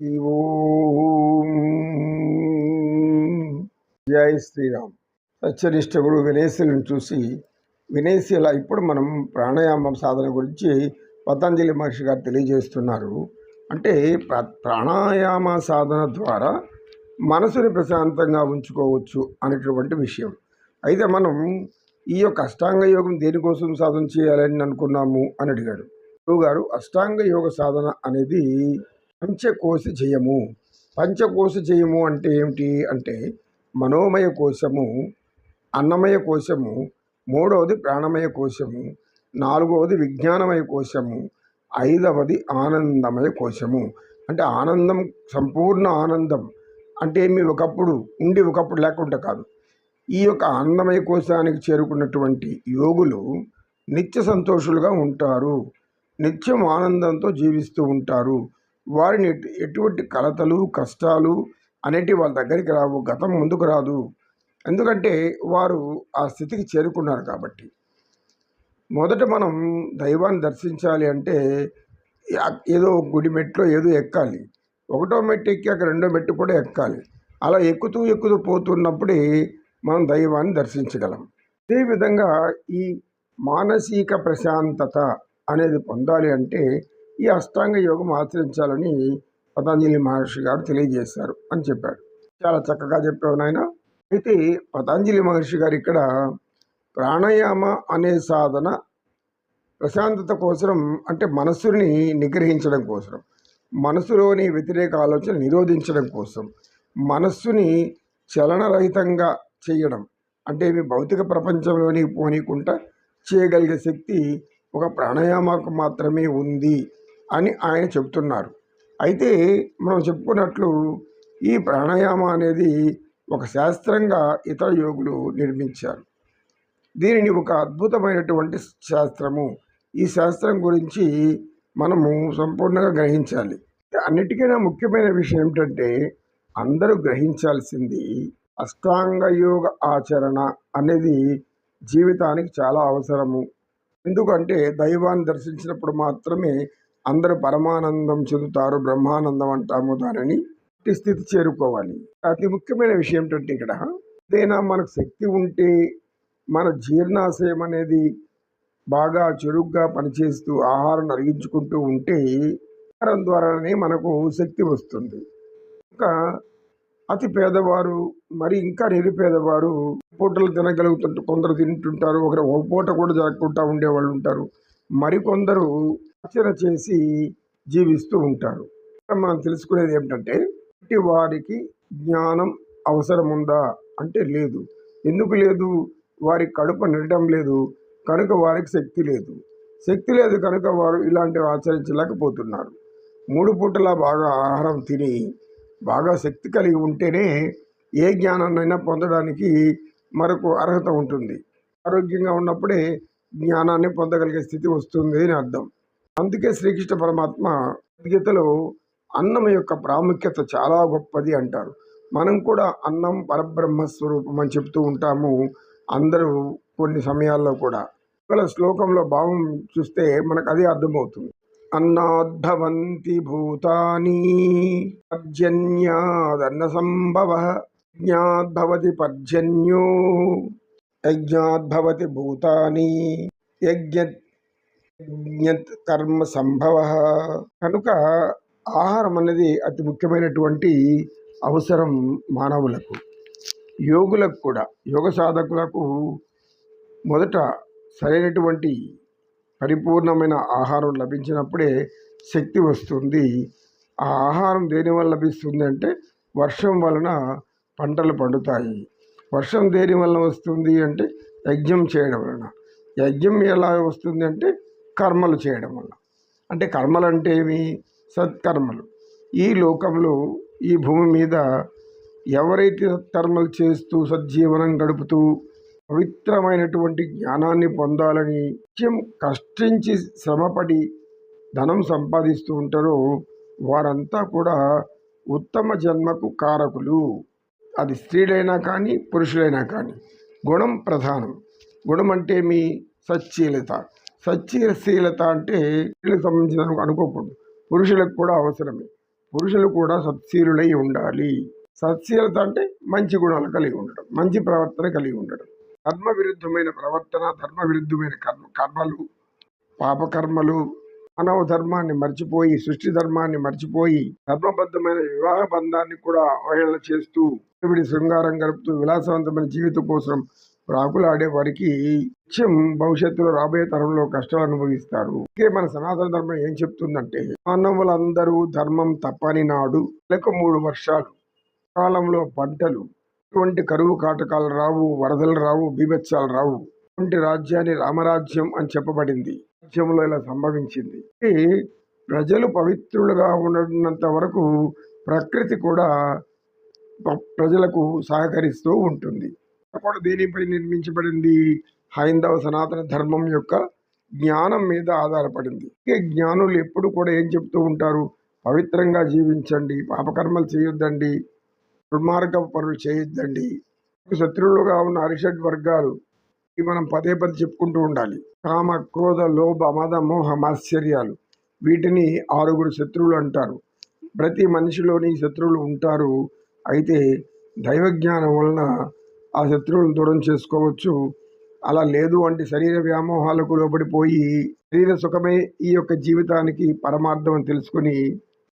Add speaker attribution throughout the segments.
Speaker 1: ఓం జై శ్రీరామ్. సత్యనిష్ట గురు వినేశులను చూసి వినేశీల ఇప్పుడు మనం ప్రాణాయామం సాధన గురించి పతంజలి మహర్షి గారు తెలియజేస్తున్నారు. అంటే ప్రాణాయామ సాధన ద్వారా మనసుని ప్రశాంతంగా ఉంచుకోవచ్చు అనేటువంటి విషయం. అయితే మనం ఈ యొక్క అష్టాంగ యోగం దేనికోసం సాధన చేయాలని అనుకున్నాము అని అడిగాడు. గురువు గారు అష్టాంగ యోగ సాధన అనేది పంచకోశ జయము. పంచకోశ జయము అంటే ఏమిటి? అంటే మనోమయ కోశము అన్నమయ కోశము మూడవది ప్రాణమయ కోశము నాలుగవది విజ్ఞానమయ కోశము ఐదవది ఆనందమయ కోశము. అంటే ఆనందం సంపూర్ణ ఆనందం అంటే మీ ఒకప్పుడు ఉండి ఒకప్పుడు లేకుండా కాదు. ఈ యొక్క ఆనందమయ కోశానికి చేరుకున్నటువంటి యోగులు నిత్య సంతోషులుగా ఉంటారు. నిత్యం ఆనందంతో జీవిస్తూ ఉంటారు. వారిని ఎటువంటి కలతలు కష్టాలు అనేటివి వాళ్ళ దగ్గరికి రావు గతం ముందుకు రాదు. ఎందుకంటే వారు ఆ స్థితికి చేరుకున్నారు కాబట్టి. మొదట మనం దైవాన్ని దర్శించాలి అంటే ఏదో గుడి మెట్లో ఏదో ఎక్కాలి. ఒకటో మెట్టు ఎక్కాక రెండో మెట్టు కూడా ఎక్కాలి. అలా ఎక్కుతూ ఎక్కుతూ పోతున్నప్పుడే మనం దైవాన్ని దర్శించగలం. అదేవిధంగా ఈ మానసిక ప్రశాంతత అనేది పొందాలి అంటే ఈ అష్టాంగ యోగం ఆచరించాలని పతాంజలి మహర్షి గారు తెలియజేశారు అని చెప్పాడు. చాలా చక్కగా చెప్పావు నాయన. అయితే పతాంజలి మహర్షి గారు ఇక్కడ ప్రాణాయామ అనే సాధన ప్రశాంతత కోసం అంటే మనస్సుని నిగ్రహించడం కోసం మనసులోని వ్యతిరేక ఆలోచన నిరోధించడం కోసం మనస్సుని చలనరహితంగా చేయడం అంటే మీ భౌతిక ప్రపంచంలోని పోనీకుండా చేయగలిగే శక్తి ఒక ప్రాణాయామకు మాత్రమే ఉంది. అని ఆయన చెప్తున్నారు. అయితే మనం చెప్పుకున్నట్లు ఈ ప్రాణాయామ అనేది ఒక శాస్త్రంగా ఇతర యోగులు నిర్మించారు. దీనిని ఒక అద్భుతమైనటువంటి శాస్త్రము. ఈ శాస్త్రం గురించి మనము సంపూర్ణంగా గ్రహించాలి. అన్నిటికైనా ముఖ్యమైన విషయం ఏమిటంటే అందరూ గ్రహించాల్సింది అష్టాంగ యోగ ఆచరణ అనేది జీవితానికి చాలా అవసరము. ఎందుకంటే దైవాన్ని దర్శించినప్పుడు మాత్రమే అందరూ పరమానందం చెందుతారు బ్రహ్మానందం అంటాము దానిని స్థితి చేరుకోవాలి. అతి ముఖ్యమైన విషయం ఏంటంటే ఇక్కడ ఏదైనా మనకు శక్తి ఉంటే మన జీర్ణాశయం అనేది బాగా చురుగ్గా పనిచేస్తూ ఆహారం అరిగించుకుంటూ ఉంటే ఆహారం ద్వారానే మనకు శక్తి వస్తుంది. ఇంకా అతి పేదవారు మరి ఇంకా నిరుపేదవారు పూటలు తినగలుగుతుంటారు కొందరు తింటుంటారు ఒకరు ఒక పూట కూడా జరగకుండా ఉండేవాళ్ళు ఉంటారు. మరికొందరు ఆచరణ చేసి జీవిస్తూ ఉంటారు. మనం తెలుసుకునేది ఏమిటంటే వారికి జ్ఞానం అవసరం ఉందా అంటే లేదు. ఎందుకు లేదు? వారి కడుపు నిండడం లేదు. కనుక వారికి శక్తి లేదు. శక్తి లేదు కనుక వారు ఇలాంటివి ఆచరించలేకపోతున్నారు. మూడు పూటలా బాగా ఆహారం తిని బాగా శక్తి కలిగి ఉంటేనే ఏ జ్ఞానాన్నైనా పొందడానికి మనకు అర్హత ఉంటుంది. ఆరోగ్యంగా ఉన్నప్పుడే జ్ఞానాన్ని పొందగలిగే స్థితి వస్తుంది అని అర్థం. అందుకే శ్రీకృష్ణ పరమాత్మ గీతలో అన్నం యొక్క ప్రాముఖ్యత చాలా గొప్పది అంటారు. మనం కూడా అన్నం పరబ్రహ్మ స్వరూపం అని చెప్తూ ఉంటాము అందరూ కొన్ని సమయాల్లో కూడా. ఒకవేళ శ్లోకంలో భావం చూస్తే మనకు అదే అర్థమవుతుంది. అన్నాద్భవంతి భూతాని పర్జన్యాదన్న సంభవ యజ్ఞాద్భవతి పర్జన్యో యజ్ఞాద్భవతి భూతాని. యజ్ఞ యజ్ఞత్ కర్మ సంభవ. కనుక ఆహారం అనేది అతి ముఖ్యమైనటువంటి అవసరం మానవులకు. యోగులకు కూడా యోగ సాధకులకు మొదట సరైనటువంటి పరిపూర్ణమైన ఆహారం లభించినప్పుడే శక్తి వస్తుంది. ఆ ఆహారం దేని వల్ల లభిస్తుంది అంటే వర్షం వలన పంటలు పండుతాయి. వర్షం దేని వలన వస్తుంది అంటే యజ్ఞం చేయడం వలన. యజ్ఞం ఎలా వస్తుంది అంటే కర్మలు చేయడం వల్ల అంటే కర్మలు అంటే ఏమి? సత్కర్మలు. ఈ లోకంలో ఈ భూమి మీద ఎవరైతే సత్కర్మలు చేస్తూ సజ్జీవనం గడుపుతూ పవిత్రమైనటువంటి జ్ఞానాన్ని పొందాలని నిత్యం కష్టించి శ్రమపడి ధనం సంపాదిస్తూ ఉంటారో వారంతా కూడా ఉత్తమ జన్మకు కారకులు. అది స్త్రీలైనా కానీ పురుషులైనా కానీ. గుణం ప్రధానం. గుణం అంటే మీ సచ్చీలత. సచ్చీలశీలత అంటే స్త్రీలకు సంబంధించిన అనుకోకూడదు. పురుషులకు కూడా అవసరమే. పురుషులు కూడా సత్శీలులై ఉండాలి. సత్శీలత అంటే మంచి గుణాలు కలిగి ఉండడం మంచి ప్రవర్తన కలిగి ఉండడం ధర్మ విరుద్ధమైన ప్రవర్తన ధర్మ విరుద్ధమైన కర్మ కర్మలు పాపకర్మలు మానవ ధర్మాన్ని మర్చిపోయి సృష్టి ధర్మాన్ని మర్చిపోయి ధర్మబద్ధమైన వివాహ బంధాన్ని కూడా అవహేళన చేస్తూ విడి శృంగారం గడుపుతూ విలాసవంతమైన జీవితం కోసం రాకులాడే వారికి నిత్యం భవిష్యత్తులో రాబోయే తరంలో కష్టాలు అనుభవిస్తారు. ఇంకే మన సనాతన ధర్మం ఏం చెప్తుందంటే మానవులందరూ ధర్మం తప్పని నాడు లేక మూడు వర్షాలు కాలంలో పంటలు ఎటువంటి కరువు కాటకాలు రావు వరదలు రావు బీభత్సాలు రావు. వంటి రాజ్యాన్ని రామరాజ్యం అని చెప్పబడింది. రాజ్యంలో ఇలా సంభవించింది. ఈ ప్రజలు పవిత్రులుగా ఉన్నంత వరకు ప్రకృతి కూడా ప్రజలకు సహకరిస్తూ ఉంటుంది. కూడా దీనిపై నిర్మించబడింది హైందవ సనాతన ధర్మం యొక్క జ్ఞానం మీద ఆధారపడింది. ఈ జ్ఞానులు ఎప్పుడు కూడా ఏం చెప్తూ ఉంటారు? పవిత్రంగా జీవించండి పాపకర్మలు చేయొద్దండి దుర్మార్గ పనులు చేయొద్దండి. శత్రువులుగా ఉన్న అరిషడ్ వర్గాలు మనం పదే పదే చెప్పుకుంటూ ఉండాలి. కామ క్రోధ లోభ మద మోహ మాశ్చర్యాలు వీటిని ఆరుగురు శత్రువులు అంటారు. ప్రతి మనిషిలోని శత్రువులు ఉంటారు. అయితే దైవజ్ఞానం వలన ఆ శత్రువులను దూరం చేసుకోవచ్చు. అలా లేదు అంటే శరీర వ్యామోహాలకు లోబడిపోయి శరీర సుఖమే ఈ యొక్క జీవితానికి పరమార్థం అని తెలుసుకుని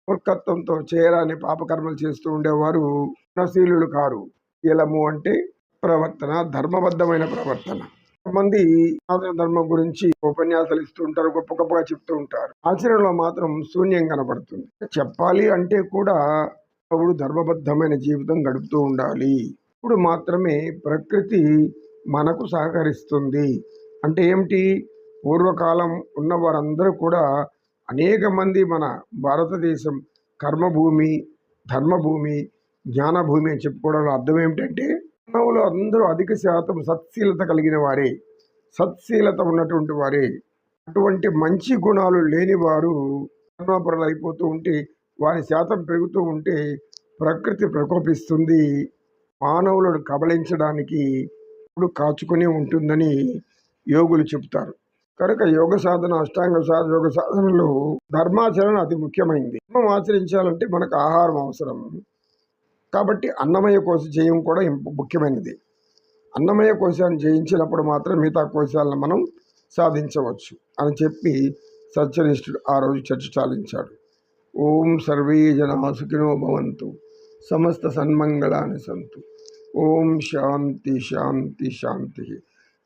Speaker 1: మూర్ఖత్వంతో చేయరాని పాపకర్మలు చేస్తూ ఉండేవారు గుణశీలులు కారు. శీలము అంటే ప్రవర్తన ధర్మబద్ధమైన ప్రవర్తన. కొంతమంది సనాతన ధర్మం గురించి ఉపన్యాసాలు ఇస్తూ ఉంటారు గొప్ప గొప్పగా చెప్తూ ఉంటారు. ఆచరణలో మాత్రం శూన్యం కనబడుతుంది. చెప్పాలి అంటే కూడా అప్పుడు ధర్మబద్ధమైన జీవితం గడుపుతూ ఉండాలి. ఇప్పుడు మాత్రమే ప్రకృతి మనకు సహకరిస్తుంది. అంటే ఏమిటి? పూర్వకాలం ఉన్న వారందరూ కూడా అనేక మంది మన భారతదేశం కర్మభూమి ధర్మభూమి జ్ఞానభూమి అని చెప్పుకోవడంలో అర్థం ఏమిటంటే మానవులు అందరూ అధిక శాతం సత్శీలత కలిగిన వారే. సత్శీలత ఉన్నటువంటి వారే. అటువంటి మంచి గుణాలు లేని వారు కర్మపరులు అయిపోతూ ఉంటే వారి శాతం పెరుగుతూ ఉంటే ప్రకృతి ప్రకోపిస్తుంది. మానవులను కబళించడానికి ఇప్పుడు కాచుకొని ఉంటుందని యోగులు చెబుతారు. కనుక యోగ సాధన అష్టాంగ సాధన యోగ సాధనలో ధర్మాచరణ అతి ముఖ్యమైనది ధర్మం ఆచరించాలంటే మనకు ఆహారం అవసరం. కాబట్టి అన్నమయ కోశ జయం కూడా ముఖ్యమైనది. అన్నమయ కోశాన్ని జయించినప్పుడు మాత్రం మిగతా కోశాలను మనం సాధించవచ్చు అని చెప్పి సత్యనిష్ఠుడు ఆ రోజు చర్చ చాలించాడు. ఓం సర్వే జన సుఖినో భవంతు సమస్త సన్మంగళాని సంతు. ఓం శాంతి శాంతి శాంతి.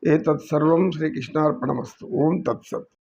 Speaker 1: ఏతత్ సర్వం శ్రీకృష్ణార్పణమస్తు. ఓం తత్సత్.